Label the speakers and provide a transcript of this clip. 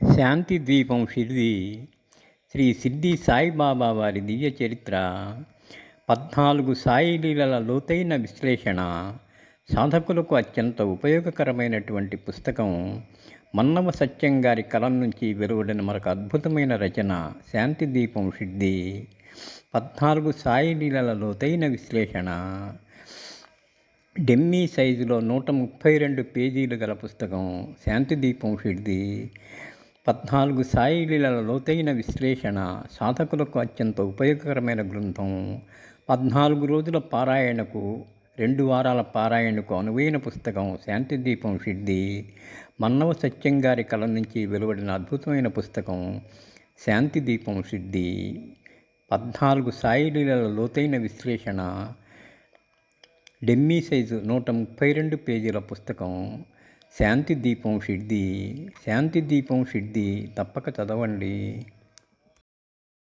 Speaker 1: శాంతి ద్వీపం షిర్ది శ్రీ సిద్ధి సాయిబాబా వారి దివ్య చరిత్ర. పద్నాలుగు సాయి లీలల లోతైన విశ్లేషణ. సాధకులకు అత్యంత ఉపయోగకరమైనటువంటి పుస్తకం. మన్నవ సత్యం గారి కలం నుంచి వెలువడిన మరొక అద్భుతమైన రచన శాంతి దీపం షిర్ది పద్నాలుగు సాయిలీల లోతైన విశ్లేషణ. డెమ్మీ సైజులో నూట ముప్పై రెండు పేజీలు గల పుస్తకం శాంతి దీపం పద్నాలుగు సాయి లోతైన విశ్లేషణ సాధకులకు అత్యంత ఉపయోగకరమైన గ్రంథం. పద్నాలుగు రోజుల పారాయణకు రెండు వారాల పారాయణకు అనువైన పుస్తకం శాంతి దీపం మన్నవ సత్యం గారి కళ నుంచి వెలువడిన అద్భుతమైన పుస్తకం శాంతి దీపం పద్నాలుగు సాయిలీల లోతైన విశ్లేషణ డెమ్మీ సైజు నూట ముప్పై రెండు పేజీల పుస్తకం. శాంతి దీపం షిడ్ది శాంతి దీపం షిడ్ది తప్పక చదవండి.